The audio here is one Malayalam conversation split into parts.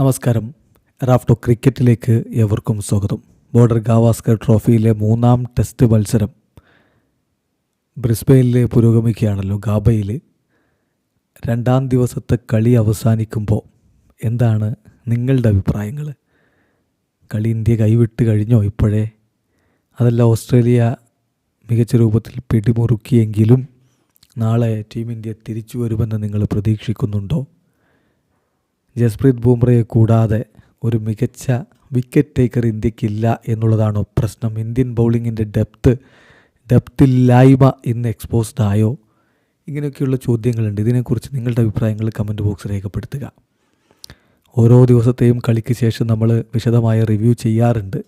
നമസ്കാരം. റാഫ്റ്റോ ക്രിക്കറ്റിലേക്ക് എവർക്കും സ്വാഗതം. ബോർഡർ ഗാവാസ്കർ ട്രോഫിയിലെ മൂന്നാം ടെസ്റ്റ് മത്സരം ബ്രിസ്ബെയിനിലെ പുരോഗമിക്കുകയാണല്ലോ ഗാബയിൽ. രണ്ടാം ദിവസത്തെ കളി അവസാനിക്കുമ്പോൾ എന്താണ് നിങ്ങളുടെ അഭിപ്രായങ്ങൾ? കളി ഇന്ത്യ കൈവിട്ട് കഴിഞ്ഞോ ഇപ്പോഴേ? അതല്ല ഓസ്ട്രേലിയ മികച്ച രൂപത്തിൽ പിടിമുറുക്കിയെങ്കിലും നാളെ ടീം ഇന്ത്യ തിരിച്ചു വരുമെന്ന് നിങ്ങൾ പ്രതീക്ഷിക്കുന്നുണ്ടോ? ജസ്പ്രീത് ബുംറയെ കൂടാതെ ഒരു മികച്ച വിക്കറ്റ് ടേക്കർ ഇന്ത്യക്കില്ല എന്നുള്ളതാണ് പ്രശ്നം? ഇന്ത്യൻ ബൗളിങ്ങിന്റെ ഡെപ്ത്ത് ഡെപ്തില്ലായ്മ ഇന്ന് എക്സ്പോസ്ഡ് ആയോ? ഇങ്ങനെയൊക്കെയുള്ള ചോദ്യങ്ങളുണ്ട്. ഇതിനെക്കുറിച്ച് നിങ്ങളുടെ അഭിപ്രായങ്ങൾ കമന്റ് ബോക്സ് രേഖപ്പെടുത്തുക. ഓരോ ദിവസത്തെയും കളിക്ക് ശേഷം നമ്മൾ വിശദമായ റിവ്യൂ ചെയ്യാറുണ്ട്.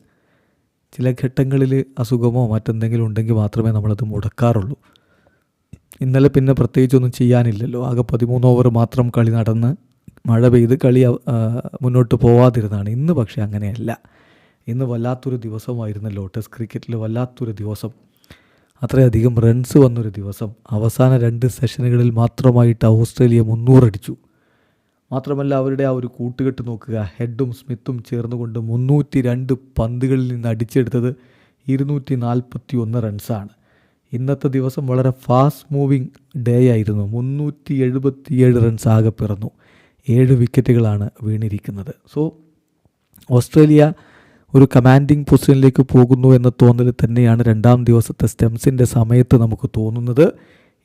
ചില ഘട്ടങ്ങളിൽ അസുഖമോ മറ്റെന്തെങ്കിലും ഉണ്ടെങ്കിൽ മാത്രമേ നമ്മളത് മുടക്കാറുള്ളൂ. ഇന്നലെ പിന്നെ പ്രത്യേകിച്ചൊന്നും ചെയ്യാനില്ലല്ലോ. ആകെ പതിമൂന്ന് ഓവർ മാത്രം കളി നടന്ന് മഴ പെയ്ത് കളി മുന്നോട്ട് പോവാതിരുന്നതാണ്. ഇന്ന് പക്ഷേ അങ്ങനെയല്ല. ഇന്ന് വല്ലാത്തൊരു ദിവസമായിരുന്നല്ലോ ലോട്ടസ് ക്രിക്കറ്റിൽ വല്ലാത്തൊരു ദിവസം. അത്രയധികം റൺസ് വന്നൊരു ദിവസം. അവസാന രണ്ട് സെഷനുകളിൽ മാത്രമായിട്ട് ഓസ്ട്രേലിയ മുന്നൂറടിച്ചു. മാത്രമല്ല അവരുടെ ആ ഒരു കൂട്ടുകെട്ട് നോക്കുക. ഹെഡും സ്മിത്തും ചേർന്നുകൊണ്ട് മുന്നൂറ്റി രണ്ട് പന്തുകളിൽ നിന്ന് അടിച്ചെടുത്തത് ഇരുന്നൂറ്റി നാൽപ്പത്തി ഒന്ന് റൺസാണ് ഇന്നത്തെ ദിവസം വളരെ ഫാസ്റ്റ് മൂവിങ് ഡേ ആയിരുന്നു. മുന്നൂറ്റി എഴുപത്തിയേഴ് റൺസ് ആകെ പിറന്നു. ഏഴ് വിക്കറ്റുകളാണ് വീണിരിക്കുന്നത്. സോ ഓസ്ട്രേലിയ ഒരു കമാൻഡിങ് പൊസിഷനിലേക്ക് പോകുന്നു എന്ന തോന്നൽ തന്നെയാണ് രണ്ടാം ദിവസത്തെ സ്റ്റെംസിന്റെ സമയത്ത് നമുക്ക് തോന്നുന്നത്.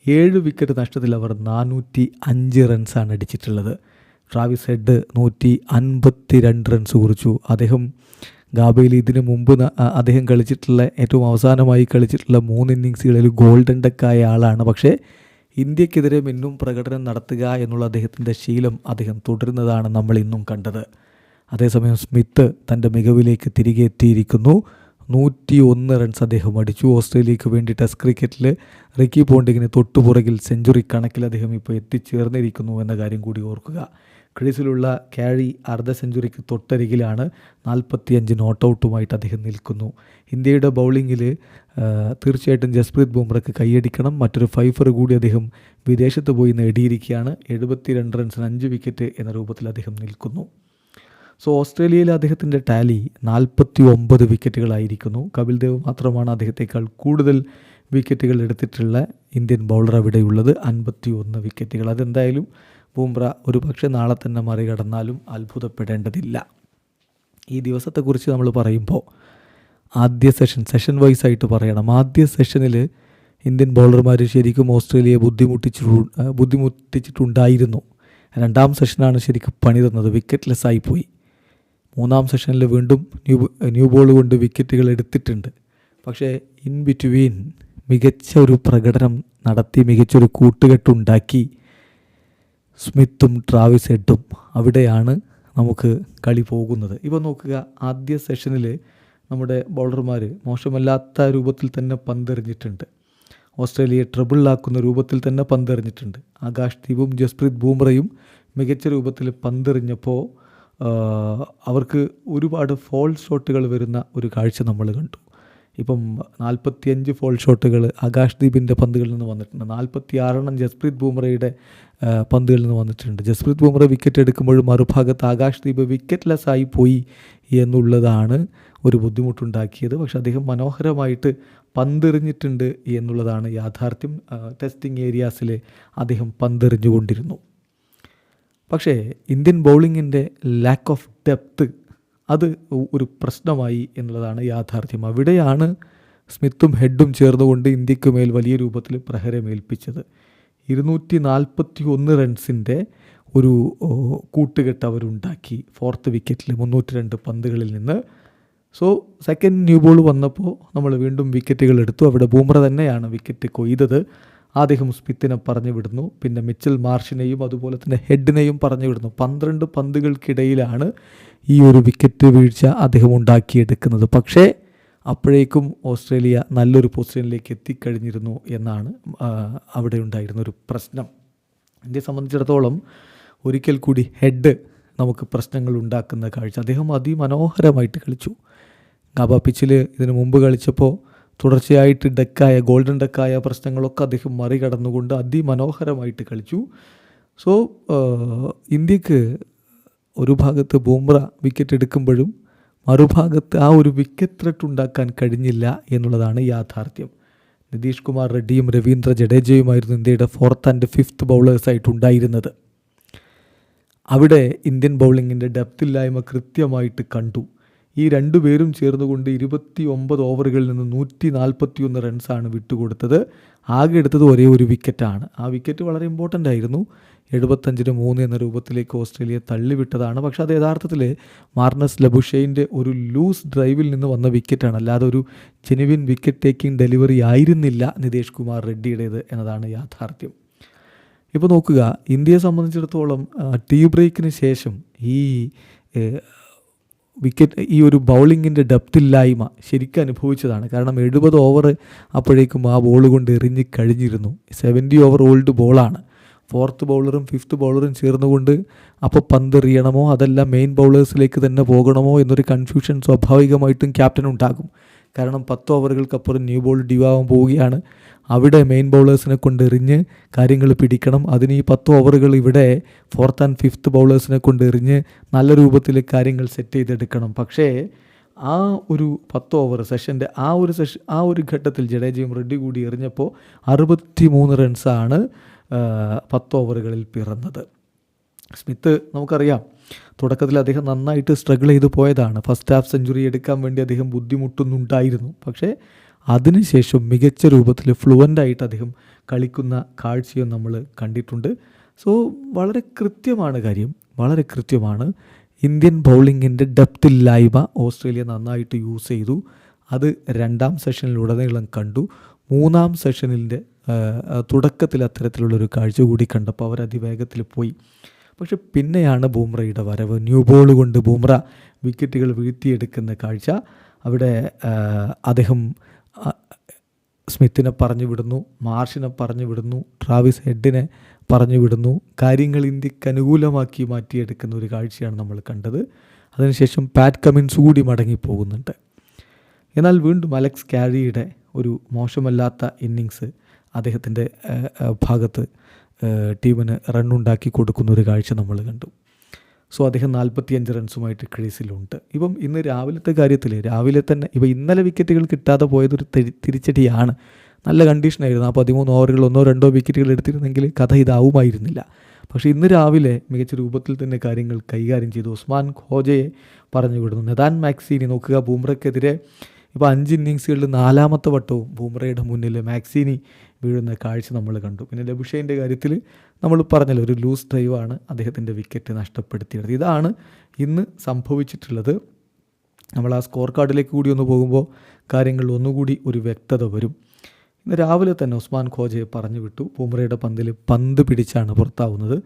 ഏഴ് വിക്കറ്റ് നഷ്ടത്തിൽ അവർ നാനൂറ്റി അഞ്ച് റൺസാണ് അടിച്ചിട്ടുള്ളത്. ട്രാവിസ് ഹെഡ് നൂറ്റി അൻപത്തി രണ്ട് റൺസ് കുറിച്ചു. അദ്ദേഹം ഗാബയിൽ ഇതിനു മുമ്പ് അദ്ദേഹം കളിച്ചിട്ടുള്ള ഏറ്റവും അവസാനമായി കളിച്ചിട്ടുള്ള മൂന്ന് ഇന്നിങ്സുകളിൽ ഗോൾഡൻ ഡക്കായ ആളാണ്. പക്ഷേ ഇന്ത്യക്കെതിരെ മിന്നും പ്രകടനം നടത്തുക എന്നുള്ള അദ്ദേഹത്തിന്റെ ശീലം അദ്ദേഹം തുടരുന്നതാണ് നമ്മൾ ഇന്നും കണ്ടത്. അതേസമയം സ്മിത്ത് തന്റെ മികവിലേക്ക് തിരികെ എത്തിയിരിക്കുന്നു. നൂറ്റി ഒന്ന് റൺസ് അദ്ദേഹം അടിച്ചു. ഓസ്ട്രേലിയക്ക് വേണ്ടി ടെസ്റ്റ് ക്രിക്കറ്റിൽ റിക്കി പോണ്ടിങ്ങിന് തൊട്ടുപുറകിൽ സെഞ്ചുറി കണക്കിൽ അദ്ദേഹം ഇപ്പോൾ എത്തിച്ചേർന്നിരിക്കുന്നു എന്ന കാര്യം കൂടി ഓർക്കുക. ക്രീസിലുള്ള ക്യാരി അർദ്ധ സെഞ്ചുറിക്ക് തൊട്ടരികിലാണ് നാൽപ്പത്തിയഞ്ച് നോട്ട് ഔട്ടുമായിട്ട് അദ്ദേഹം നിൽക്കുന്നു. ഇന്ത്യയുടെ ബൗളിങ്ങിൽ തീർച്ചയായിട്ടും ജസ്പ്രീത് ബുംറയ്ക്ക് കൈയടിക്കണം. മറ്റൊരു ഫൈഫർ കൂടി അദ്ദേഹം വിദേശത്ത് പോയി നേടിയിരിക്കുകയാണ്. എഴുപത്തിരണ്ട് റൺസിന് അഞ്ച് വിക്കറ്റ് എന്ന രൂപത്തിൽ അദ്ദേഹം നിൽക്കുന്നു. സോ ഓസ്ട്രേലിയയിൽ അദ്ദേഹത്തിന്റെ ടാലി നാൽപ്പത്തി ഒമ്പത് വിക്കറ്റുകളായിരിക്കുന്നു. കപിൽ ദേവ് മാത്രമാണ് അദ്ദേഹത്തെക്കാൾ കൂടുതൽ വിക്കറ്റുകൾ എടുത്തിട്ടുള്ള ഇന്ത്യൻ ബൗളർ അവിടെയുള്ളത് അൻപത്തി ഒന്ന് വിക്കറ്റുകൾ. അതെന്തായാലും ബൂംറ ഒരു പക്ഷേ നാളെ തന്നെ മറികടന്നാലും അത്ഭുതപ്പെടേണ്ടതില്ല. ഈ ദിവസത്തെക്കുറിച്ച് നമ്മൾ പറയുമ്പോൾ ആദ്യ സെഷൻ സെഷൻ വൈസ് ആയിട്ട് പറയണം. ആദ്യ സെഷനിൽ ഇന്ത്യൻ ബൗളർമാർ ശരിക്കും ഓസ്ട്രേലിയയെ ബുദ്ധിമുട്ടിച്ചു ബുദ്ധിമുട്ടിച്ചിട്ടുണ്ടായിരുന്നു. രണ്ടാം സെഷനാണ് ശരിക്കും പണി തന്നത് വിക്കറ്റ്ലെസ് ആയിപ്പോയി മൂന്നാം സെഷനിൽ വീണ്ടും ന്യൂ ന്യൂ ബോൾ കൊണ്ട് വിക്കറ്റുകൾ എടുത്തിട്ടുണ്ട്. പക്ഷേ ഇൻ ബിറ്റ്വീൻ മികച്ച ഒരു പ്രകടനം നടത്തി മികച്ചൊരു കൂട്ടുകെട്ടുണ്ടാക്കി സ്മിത്തും ട്രാവിസ് ഹെഡും അവിടെയാണ് നമുക്ക് കളി പോകുന്നത്. ഇപ്പോൾ നോക്കുക ആദ്യ സെഷനിൽ നമ്മുടെ ബൗളർമാർ മോശമല്ലാത്ത രൂപത്തിൽ തന്നെ പന്തെറിഞ്ഞിട്ടുണ്ട്. ഓസ്ട്രേലിയയെ ട്രബിളിലാക്കുന്ന രൂപത്തിൽ തന്നെ പന്തെറിഞ്ഞിട്ടുണ്ട്. ആകാശ് ദീപും ജസ്പ്രീത് ബൂംറയും മികച്ച രൂപത്തിൽ പന്തെറിഞ്ഞപ്പോൾ അവർക്ക് ഒരുപാട് ഫോൾ ഷോട്ടുകൾ വരുന്ന ഒരു കാഴ്ച നമ്മൾ കണ്ടു. ഇപ്പം നാൽപ്പത്തിയഞ്ച് ഫോൾ ഷോട്ടുകൾ ആകാശ് ദീപിന്റെ പന്തുകളിൽ നിന്ന് വന്നിട്ടുണ്ട്. നാൽപ്പത്തി ആറെണ്ണം ജസ്പ്രീത് ബൂംറയുടെ പന്തുകളിൽ നിന്ന് വന്നിട്ടുണ്ട്. ജസ്പ്രീത് ബുംറ വിക്കറ്റ് എടുക്കുമ്പോൾ മറുഭാഗത്ത് ആകാശ് ദീപ് വിക്കറ്റ്ലെസ് ആയി പോയി എന്നുള്ളതാണ് ഒരു ബുദ്ധിമുട്ടുണ്ടാക്കിയത്. പക്ഷെ അദ്ദേഹം മനോഹരമായിട്ട് പന്തെറിഞ്ഞിട്ടുണ്ട് എന്നുള്ളതാണ് യാഥാർത്ഥ്യം. ടെസ്റ്റിംഗ് ഏരിയാസിൽ അദ്ദേഹം പന്തെറിഞ്ഞുകൊണ്ടിരുന്നു. പക്ഷേ ഇന്ത്യൻ ബൗളിങ്ങിന്റെ ലാക്ക് ഓഫ് ഡെപ്ത്ത് അത് ഒരു പ്രശ്നമായി എന്നുള്ളതാണ് യാഥാർത്ഥ്യം. അവിടെയാണ് സ്മിത്തും ഹെഡും ചേർന്നുകൊണ്ട് ഇന്ത്യയ്ക്ക് മേൽ വലിയ രൂപത്തിൽ പ്രഹരമേൽപ്പിച്ചത് ഇരുന്നൂറ്റി നാൽപ്പത്തി ഒന്ന് റൺസിന്റെ ഒരു കൂട്ടുകെട്ട് അവരുണ്ടാക്കി. ഫോർത്ത് വിക്കറ്റിൽ മുന്നൂറ്റി രണ്ട് പന്തുകളിൽ നിന്ന്. സോ സെക്കൻഡ് ന്യൂ ബോൾ വന്നപ്പോൾ നമ്മൾ വീണ്ടും വിക്കറ്റുകൾ എടുത്തു. അവിടെ ബൂമ്ര തന്നെയാണ് വിക്കറ്റ് കൊയ്തത്. അദ്ദേഹം സ്മിത്തിനെ പറഞ്ഞു വിടുന്നു. പിന്നെ മിച്ചൽ മാർഷിനെയും അതുപോലെ തന്നെ ഹെഡിനെയും പറഞ്ഞു വിടുന്നു. പന്ത്രണ്ട് പന്തുകൾക്കിടയിലാണ് ഈ ഒരു വിക്കറ്റ് വീഴ്ച അദ്ദേഹം ഉണ്ടാക്കിയെടുക്കുന്നത്. പക്ഷേ അപ്പോഴേക്കും ഓസ്ട്രേലിയ നല്ലൊരു പൊസിഷനിലേക്ക് എത്തിക്കഴിഞ്ഞിരുന്നു എന്നാണ് അവിടെ ഉണ്ടായിരുന്ന ഒരു പ്രശ്നം. ഇന്ത്യയെ സംബന്ധിച്ചിടത്തോളം ഒരിക്കൽ കൂടി ഹെഡ് നമുക്ക് പ്രശ്നങ്ങൾ ഉണ്ടാക്കുന്ന കാഴ്ച. അദ്ദേഹം അതിമനോഹരമായിട്ട് കളിച്ചു. ഗബ പിച്ചിൽ ഇതിനു മുമ്പ് കളിച്ചപ്പോൾ തുടർച്ചയായിട്ട് ഡെക്കായ ഗോൾഡൻ ഡെക്കായ പ്രശ്നങ്ങളൊക്കെ അദ്ദേഹം മറികടന്നുകൊണ്ട് അതിമനോഹരമായിട്ട് കളിച്ചു. സോ ഇന്ത്യയ്ക്ക് ഒരു ഭാഗത്ത് ബൂമ്ര വിക്കറ്റ് എടുക്കുമ്പോഴും മറുഭാഗത്ത് ആ ഒരു വിക്കറ്റ് ത്രെട്ട് ഉണ്ടാക്കാൻ കഴിഞ്ഞില്ല എന്നുള്ളതാണ് യാഥാർത്ഥ്യം. നിതീഷ് കുമാർ റെഡ്ഡിയും രവീന്ദ്ര ജഡേജയുമായിരുന്നു ഇന്ത്യയുടെ ഫോർത്ത് ആൻഡ് ഫിഫ്ത്ത് ബൗളേഴ്സായിട്ടുണ്ടായിരുന്നത് അവിടെ ഇന്ത്യൻ ബൗളിങ്ങിന്റെ ഡെപ്തില്ലായ്മ കൃത്യമായിട്ട് കണ്ടു. ഈ രണ്ടു പേരും ചേർന്നുകൊണ്ട് ഇരുപത്തി ഒമ്പത് ഓവറുകളിൽ നിന്ന് നൂറ്റി നാൽപ്പത്തി ഒന്ന് റൺസാണ് വിട്ടുകൊടുത്തത്. ആകെ എടുത്തത് ഒരേ ഒരു വിക്കറ്റാണ്. ആ വിക്കറ്റ് വളരെ ഇമ്പോർട്ടന്റ് ആയിരുന്നു. എഴുപത്തഞ്ചിന് മൂന്ന് എന്ന രൂപത്തിലേക്ക് ഓസ്ട്രേലിയ തള്ളിവിട്ടതാണ്. പക്ഷേ അത് യഥാർത്ഥത്തിൽ മാർണസ് ലബുഷൈന്റെ ഒരു ലൂസ് ഡ്രൈവിൽ നിന്ന് വന്ന വിക്കറ്റാണ്. അല്ലാതെ ഒരു ജെനുവിൻ വിക്കറ്റ് ടേക്കിംഗ് ഡെലിവറി ആയിരുന്നില്ല നിതേഷ് കുമാർ റെഡ്ഡിയുടേത് എന്നതാണ് യാഥാർത്ഥ്യം. ഇപ്പോൾ നോക്കുക ഇന്ത്യയെ സംബന്ധിച്ചിടത്തോളം ടീ ബ്രേക്കിന് ശേഷം ഈ വിക്കറ്റ് ഈ ഒരു ബൗളിങ്ങിന്റെ ഡെപ്തില്ലായ്മ ശരിക്കും അനുഭവിച്ചതാണ്. കാരണം എഴുപത് ഓവർ അപ്പോഴേക്കും ആ ബോൾ കൊണ്ട് എറിഞ്ഞ് കഴിഞ്ഞിരുന്നു. സെവന്റി ഓവർ ഓൾഡ് ബോളാണ് ഫോർത്ത് ബൗളറും ഫിഫ്ത്ത് ബൗളറും ചേർന്നുകൊണ്ട് അപ്പോൾ പന്ത് എറിയണമോ അതല്ല മെയിൻ ബൗളേഴ്സിലേക്ക് തന്നെ പോകണമോ എന്നൊരു കൺഫ്യൂഷൻ സ്വാഭാവികമായിട്ടും ക്യാപ്റ്റൻ ഉണ്ടാകും. കാരണം പത്ത് ഓവറുകൾക്കപ്പുറം ന്യൂ ബോൾ ഡ്യൂവാകാൻ പോവുകയാണ്. അവിടെ മെയിൻ ബൗളേഴ്സിനെ കൊണ്ട് എറിഞ്ഞ് കാര്യങ്ങൾ പിടിക്കണം. അതിന് ഈ പത്ത് ഓവറുകൾ ഇവിടെ ഫോർത്ത് ആൻഡ് ഫിഫ്ത്ത് ബൗളേഴ്സിനെ കൊണ്ട് എറിഞ്ഞ് നല്ല രൂപത്തിൽ കാര്യങ്ങൾ സെറ്റ് ചെയ്തെടുക്കണം. പക്ഷേ ആ ഒരു പത്ത് ഓവർ സെഷന്റെ ആ ഒരു സെഷൻ ആ ഒരു ഘട്ടത്തിൽ ജഡേജയും റെഡ്ഡി കൂടി എറിഞ്ഞപ്പോൾ അറുപത്തി മൂന്ന് റൺസാണ് പത്ത് ഓവറുകളിൽ പിറന്നത്. സ്മിത്ത് നമുക്കറിയാം തുടക്കത്തിൽ അദ്ദേഹം നന്നായിട്ട് സ്ട്രഗിൾ ചെയ്തു പോയതാണ്. ഫസ്റ്റ് ഹാഫ് സെഞ്ചുറി എടുക്കാൻ വേണ്ടി അദ്ദേഹം ബുദ്ധിമുട്ടുന്നുണ്ടായിരുന്നു. പക്ഷേ അതിനുശേഷം മികച്ച രൂപത്തിൽ ഫ്ലുവന്റായിട്ട് അദ്ദേഹം കളിക്കുന്ന കാഴ്ചയും നമ്മൾ കണ്ടിട്ടുണ്ട്. സോ വളരെ കൃത്യമാണ് കാര്യം. വളരെ കൃത്യമാണ്. ഇന്ത്യൻ ബൗളിങ്ങിന്റെ ഡെപ്തില്ലായ്മ ഓസ്ട്രേലിയ നന്നായിട്ട് യൂസ് ചെയ്തു. അത് രണ്ടാം സെഷനിലുടനീളം കണ്ടു. മൂന്നാം സെഷനിന്റെ തുടക്കത്തിൽ അത്തരത്തിലുള്ളൊരു കാഴ്ച കൂടി കണ്ടപ്പോൾ അവർ അതിവേഗത്തിൽ പോയി. പക്ഷെ പിന്നെയാണ് ബൂമ്രയുടെ വരവ്. ന്യൂ ബോൾ കൊണ്ട് ബൂമ്ര വിക്കറ്റുകൾ വീഴ്ത്തിയെടുക്കുന്ന കാഴ്ച അവിടെ അദ്ദേഹം സ്മിത്തിനെ പറഞ്ഞു വിടുന്നു മാർഷിനെ പറഞ്ഞു വിടുന്നു ട്രാവിസ് ഹെഡിനെ പറഞ്ഞു വിടുന്നു കാര്യങ്ങൾ ഇന്ത്യയ്ക്ക് അനുകൂലമാക്കി മാറ്റിയെടുക്കുന്ന ഒരു കാഴ്ചയാണ് നമ്മൾ കണ്ടത്. അതിനുശേഷം പാറ്റ് കമിൻസ് കൂടി മടങ്ങിപ്പോകുന്നുണ്ട്. എന്നാൽ വീണ്ടും അലക്സ് കാരിയുടെ ഒരു മോശമല്ലാത്ത ഇന്നിങ്സ് അദ്ദേഹത്തിന്റെ ഭാഗത്ത് ടീമിന് റണ്ണുണ്ടാക്കി കൊടുക്കുന്ന ഒരു കാഴ്ച നമ്മൾ കണ്ടു. സോ അദ്ദേഹം നാൽപ്പത്തിയഞ്ച് റൺസുമായിട്ട് ക്രീസിലുണ്ട്. ഇപ്പം ഇന്ന് രാവിലത്തെ കാര്യത്തിൽ രാവിലെ തന്നെ ഇപ്പം ഇന്നലെ വിക്കറ്റുകൾ കിട്ടാതെ പോയതൊരു തിരി- തിരിച്ചടിയാണ്. നല്ല കണ്ടീഷനായിരുന്നു. ആ പതിമൂന്ന് ഓവറുകൾ ഒന്നോ രണ്ടോ വിക്കറ്റുകൾ എടുത്തിരുന്നെങ്കിൽ കഥ ഇതാവുമായിരുന്നില്ല. പക്ഷേ ഇന്ന് രാവിലെ മികച്ച രൂപത്തിൽ തന്നെ കാര്യങ്ങൾ കൈകാര്യം ചെയ്തു. ഉസ്മാൻ ഖോജയെ പറഞ്ഞു വിടുന്നു. നെതാൻ മാക്സീനി നോക്കുക. ബൂമ്രയ്ക്കെതിരെ ഇപ്പോൾ അഞ്ച് ഇന്നിങ്സുകളിൽ നാലാമത്തെ വട്ടവും ബൂമ്രയുടെ മുന്നിൽ മാക്സീനി വീഴുന്ന കാഴ്ച നമ്മൾ കണ്ടു. പിന്നെ ലബുഷേന്റെ കാര്യത്തിൽ നമ്മൾ പറഞ്ഞല്ലോ ഒരു ലൂസ് ഡ്രൈവാണ് അദ്ദേഹത്തിന്റെ വിക്കറ്റ് നഷ്ടപ്പെടുത്തിയത്. ഇതാണ് ഇന്ന് സംഭവിച്ചിട്ടുള്ളത്. നമ്മൾ ആ സ്കോർ കാർഡിലേക്ക് കൂടി ഒന്ന് പോകുമ്പോൾ കാര്യങ്ങൾ ഒന്നുകൂടി ഒരു വ്യക്തത വരും. ഇന്ന് രാവിലെ തന്നെ ഉസ്മാൻ ഖോജയെ പറഞ്ഞു വിട്ടു. ബുംറയുടെ പന്തിൽ പന്ത് പിടിച്ചാണ് പുറത്താവുന്നത്.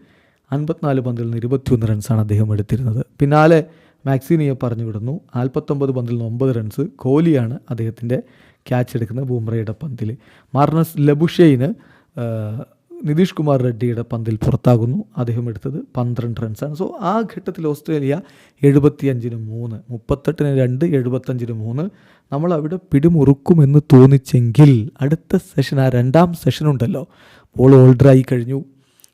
അൻപത്തിനാല് പന്തിൽ നിന്ന് ഇരുപത്തിയൊന്ന് റൺസാണ് അദ്ദേഹം എടുത്തിരുന്നത്. പിന്നാലെ മാക്സിനിയെ പറഞ്ഞു വിടുന്നു നാൽപ്പത്തൊമ്പത് പന്തിൽ നിന്ന് ഒമ്പത് റൺസ് കോഹ്ലിയാണ് അദ്ദേഹത്തിന്റെ ക്യാച്ച് എടുക്കുന്നത് ബൂംറയുടെ പന്തിൽ. മാർണസ് ലബുഷെയിന് നിതീഷ് കുമാർ റെഡ്ഡിയുടെ പന്തിൽ പുറത്താകുന്നു. അദ്ദേഹം എടുത്തത് പന്ത്രണ്ട് റൺസാണ്. സോ ആ ഘട്ടത്തിൽ ഓസ്ട്രേലിയ എഴുപത്തിയഞ്ചിന് മൂന്ന് മുപ്പത്തെട്ടിന് രണ്ട് എഴുപത്തഞ്ചിന് മൂന്ന്. നമ്മൾ അവിടെ പിടിമുറുക്കുമെന്ന് തോന്നിച്ചെങ്കിൽ അടുത്ത സെഷൻ ആ രണ്ടാം സെഷനുണ്ടല്ലോ ബോൾ ഓൾഡറായി കഴിഞ്ഞു.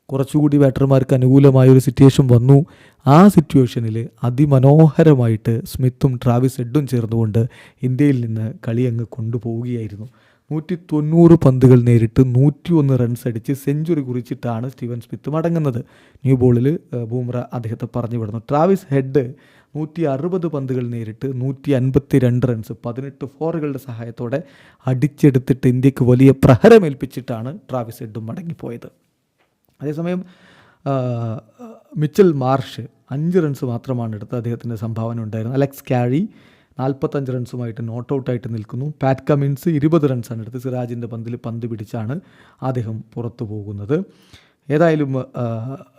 കുറച്ചുകൂടി ബാറ്റർമാർക്ക് അനുകൂലമായ ഒരു സിറ്റുവേഷൻ വന്നു. ആ സിറ്റുവേഷനിൽ അതിമനോഹരമായിട്ട് സ്മിത്തും ട്രാവിസ് ഹെഡും ചേർന്നുകൊണ്ട് ഇന്ത്യയിൽ നിന്ന് കളി അങ്ങ് കൊണ്ടുപോവുകയായിരുന്നു. നൂറ്റി തൊണ്ണൂറ് പന്തുകൾ നേരിട്ട് നൂറ്റി ഒന്ന് റൺസ് അടിച്ച് സെഞ്ചുറി കുറിച്ചിട്ടാണ് സ്റ്റീവൻ സ്മിത്ത് മടങ്ങുന്നത്. ന്യൂ ബോളിൽ ബൂമ്ര അദ്ദേഹത്തെ പറഞ്ഞു വിടുന്നു. ട്രാവിസ് ഹെഡ് നൂറ്റി അറുപത് പന്തുകൾ നേരിട്ട് നൂറ്റി അൻപത്തി രണ്ട് റൺസ് പതിനെട്ട് ഫോറുകളുടെ സഹായത്തോടെ അടിച്ചെടുത്തിട്ട് ഇന്ത്യയ്ക്ക് വലിയ പ്രഹരമേൽപ്പിച്ചിട്ടാണ് ട്രാവിസ് ഹെഡും മടങ്ങിപ്പോയത്. അതേസമയം മിച്ചൽ മാർഷ് അഞ്ച് റൺസ് മാത്രമാണ് എടുത്ത് അദ്ദേഹത്തിന്റെ സംഭാവന ഉണ്ടായിരുന്നത്. അലക്സ് കാരി നാൽപ്പത്തഞ്ച് റൺസുമായിട്ട് നോട്ട് ഔട്ടായിട്ട് നിൽക്കുന്നു. പാറ്റ് കമിൻസ് ഇരുപത് റൺസാണ് എടുത്ത് സിറാജിന്റെ പന്തിൽ പന്ത് പിടിച്ചാണ് അദ്ദേഹം പുറത്തു പോകുന്നത്. ഏതായാലും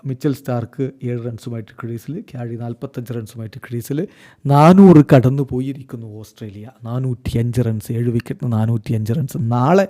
മിച്ചൽ സ്റ്റാർക്ക് ഏഴ് റൺസുമായിട്ട് ക്രീസിൽ ക്യാരി നാൽപ്പത്തഞ്ച് റൺസുമായിട്ട് ക്രീസിൽ. നാനൂറ് കടന്നു പോയിരിക്കുന്നു ഓസ്ട്രേലിയ. നാനൂറ്റി അഞ്ച് റൺസ് ഏഴ് വിക്കറ്റിന് നാനൂറ്റി അഞ്ച് റൺസ്. നാളെ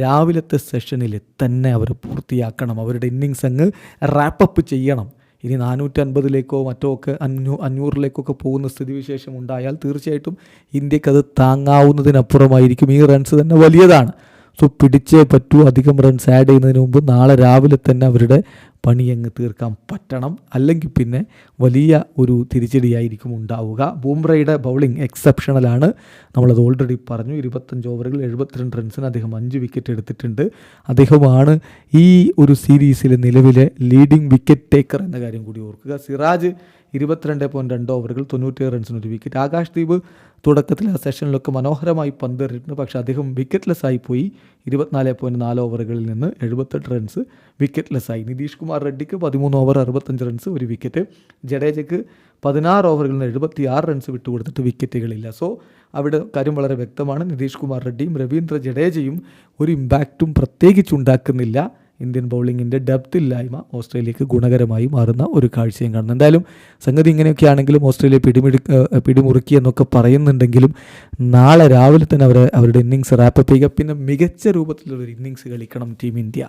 രാവിലത്തെ സെഷനിൽ തന്നെ അവർ പൂർത്തിയാക്കണം. അവരുടെ ഇന്നിങ്സ് അങ്ങ് റാപ്പപ്പ് ചെയ്യണം. ഇനി നാനൂറ്റി അൻപതിലേക്കോ മറ്റോ ഒക്കെ അഞ്ഞൂ അഞ്ഞൂറിലേക്കൊക്കെ പോകുന്ന സ്ഥിതിവിശേഷം ഉണ്ടായാൽ തീർച്ചയായിട്ടും ഇന്ത്യക്കത് താങ്ങാവുന്നതിനപ്പുറമായിരിക്കും. ഈ റൺസ് തന്നെ വലിയതാണ്. സോ പിടിച്ചേ പറ്റൂ. അധികം റൺസ് ആഡ് ചെയ്യുന്നതിന് മുമ്പ് നാളെ രാവിലെ തന്നെ അവരുടെ പണിയങ്ങ് തീർക്കാൻ പറ്റണം. അല്ലെങ്കിൽ പിന്നെ വലിയ ഒരു തിരിച്ചടിയായിരിക്കും ഉണ്ടാവുക. ബൂംറയുടെ ബൗളിംഗ് എക്സെപ്ഷണലാണ്. നമ്മളത് ഓൾറെഡി പറഞ്ഞു. ഇരുപത്തഞ്ച് ഓവറുകൾ എഴുപത്തിരണ്ട് റൺസിന് അദ്ദേഹം അഞ്ച് വിക്കറ്റ് എടുത്തിട്ടുണ്ട്. അദ്ദേഹമാണ് ഈ ഒരു സീരീസിലെ നിലവിലെ ലീഡിംഗ് വിക്കറ്റ് ടേക്കർ എന്ന കാര്യം കൂടി ഓർക്കുക. സിറാജ് ഇരുപത്തിരണ്ട് പോയിന്റ് രണ്ട് ഓവറുകൾ തൊണ്ണൂറ്റിയേഴ് റൺസിന് ഒരു വിക്കറ്റ് ആകാശ് ദീപ് തുടക്കത്തിൽ ആ സെഷനിലൊക്കെ മനോഹരമായി പന്തെറിഞ്ഞിട്ടുണ്ട് പക്ഷേ അദ്ദേഹം വിക്കറ്റ്ലെസ് ആയി പോയി. ഇരുപത്തിനാല് പോയിന്റ് നാല് ഓവറുകളിൽ നിന്ന് എഴുപത്തെട്ട് റൺസ് വിക്കറ്റ്ലെസ് ആയി. നിതീഷ് കുമാർ റെഡ്ഡിക്ക് പതിമൂന്ന് ഓവർ അറുപത്തഞ്ച് റൺസ് ഒരു വിക്കറ്റ് ജഡേജയ്ക്ക് പതിനാറ് ഓവറുകളിൽ നിന്ന് എഴുപത്തി ആറ് റൺസ് വിട്ടുകൊടുത്തിട്ട് വിക്കറ്റുകളില്ല സോ അവിടെ കാര്യം വളരെ വ്യക്തമാണ്. നിതീഷ് കുമാർ റെഡ്ഡിയും രവീന്ദ്ര ജഡേജയും ഒരു ഇമ്പാക്റ്റും പ്രത്യേകിച്ച് ഉണ്ടാക്കുന്നില്ല. ഇന്ത്യൻ ബൗളിങ്ങിന്റെ ഡെപ്ത് ഇല്ലായ്മ ഓസ്ട്രേലിയക്ക് ഗുണകരമായി മാറുന്ന ഒരു കാഴ്ചയും കാണുന്നു. എന്തായാലും സംഗതി ഇങ്ങനെയൊക്കെ ആണെങ്കിലും ഓസ്ട്രേലിയ പിടിമിടി പിടിമുറുക്കി എന്നൊക്കെ പറയുന്നുണ്ടെങ്കിലും നാളെ രാവിലെ തന്നെ അവർ അവരുടെ ഇന്നിങ്സ് റാപ്പ് ചെയ്യുക. പിന്നെ മികച്ച രൂപത്തിലുള്ളൊരു ഇന്നിങ്സ് കളിക്കണം ടീം ഇന്ത്യ.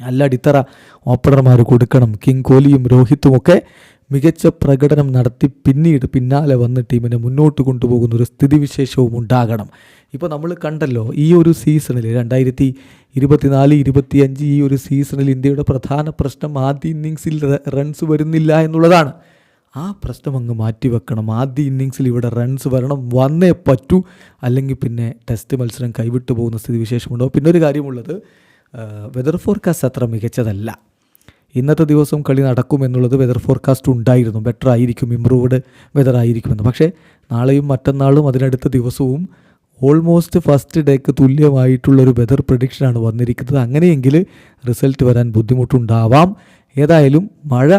നല്ല അടിത്തറ ഓപ്പണർമാർ കൊടുക്കണം. കിങ് കോലിയും രോഹിത്തും ഒക്കെ മികച്ച പ്രകടനം നടത്തി പിന്നീട് പിന്നാലെ വന്ന് ടീമിനെ മുന്നോട്ട് കൊണ്ടുപോകുന്ന ഒരു സ്ഥിതിവിശേഷവും ഉണ്ടാകണം. ഇപ്പോൾ നമ്മൾ കണ്ടല്ലോ ഈ ഒരു സീസണിൽ രണ്ടായിരത്തി ഇരുപത്തിനാല് ഇരുപത്തിയഞ്ച് ഈ ഒരു സീസണിൽ ഇന്ത്യയുടെ പ്രധാന പ്രശ്നം ആദ്യ ഇന്നിങ്സിൽ റൺസ് വരുന്നില്ല എന്നുള്ളതാണ്. ആ പ്രശ്നം അങ്ങ് മാറ്റിവെക്കണം. ആദ്യ ഇന്നിങ്സിൽ ഇവിടെ റൺസ് വരണം. വന്നേ പറ്റൂ. അല്ലെങ്കിൽ പിന്നെ ടെസ്റ്റ് മത്സരം കൈവിട്ടു പോകുന്ന സ്ഥിതിവിശേഷമുണ്ടാവും പിന്നെ ഒരു കാര്യമുള്ളത് വെതർ ഫോർകാസ്റ്റ് അത്ര മികച്ചതല്ല. ഇന്നത്തെ ദിവസം കളി നടക്കുമെന്നുള്ളത് വെതർ ഫോർകാസ്റ്റ് ഉണ്ടായിരുന്നു. ബെറ്റർ ആയിരിക്കും ഇമ്പ്രൂവ്ഡ് വെതർ ആയിരിക്കുമെന്ന്. പക്ഷേ നാളെയും മറ്റന്നാളും അതിനടുത്ത ദിവസവും ഓൾമോസ്റ്റ് ഫസ്റ്റ് ഡേക്ക് തുല്യമായിട്ടുള്ളൊരു വെതർ പ്രഡിക്ഷനാണ് വന്നിരിക്കുന്നത്. അങ്ങനെയെങ്കിൽ റിസൾട്ട് വരാൻ ബുദ്ധിമുട്ടുണ്ടാവാം. ഏതായാലും മഴ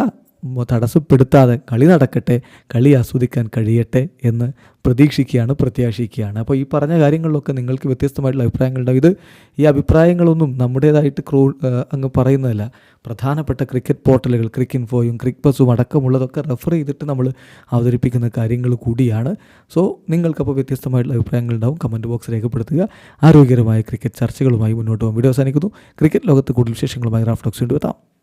തടസ്സപ്പെടുത്താതെ കളി നടക്കട്ടെ കളി ആസ്വദിക്കാൻ കഴിയട്ടെ എന്ന് പ്രതീക്ഷിക്കുകയാണ് പ്രത്യാശിക്കുകയാണ്. അപ്പോൾ ഈ പറഞ്ഞ കാര്യങ്ങളിലൊക്കെ നിങ്ങൾക്ക് വ്യത്യസ്തമായിട്ടുള്ള അഭിപ്രായങ്ങളുണ്ടാവും ഇത് ഈ അഭിപ്രായങ്ങളൊന്നും നമ്മുടേതായിട്ട് ക്രൂ അങ്ങ് പറയുന്നതല്ല. പ്രധാനപ്പെട്ട ക്രിക്കറ്റ് പോർട്ടലുകൾ ക്രിക്ക് ഇൻഫോയും ക്രിക്ക് ബസ്സും അടക്കമുള്ളതൊക്കെ റെഫർ ചെയ്തിട്ട് നമ്മൾ അവതരിപ്പിക്കുന്ന കാര്യങ്ങൾ കൂടിയാണ്. സോ നിങ്ങൾക്കപ്പോൾ വ്യത്യസ്തമായിട്ടുള്ള അഭിപ്രായങ്ങളുണ്ടാവും കമന്റ് ബോക്സ് രേഖപ്പെടുത്തുക. ആരോഗ്യകരമായ ക്രിക്കറ്റ് ചർച്ചകളുമായി മുന്നോട്ട് പോകും. വീഡിയോ അവസാനിക്കുന്നു. ക്രിക്കറ്റ് ലോകത്ത് കൂടുതൽ വിശേഷങ്ങളുമായി റാഫ്റ്റോക്സ് കൊണ്ടുവെത്താം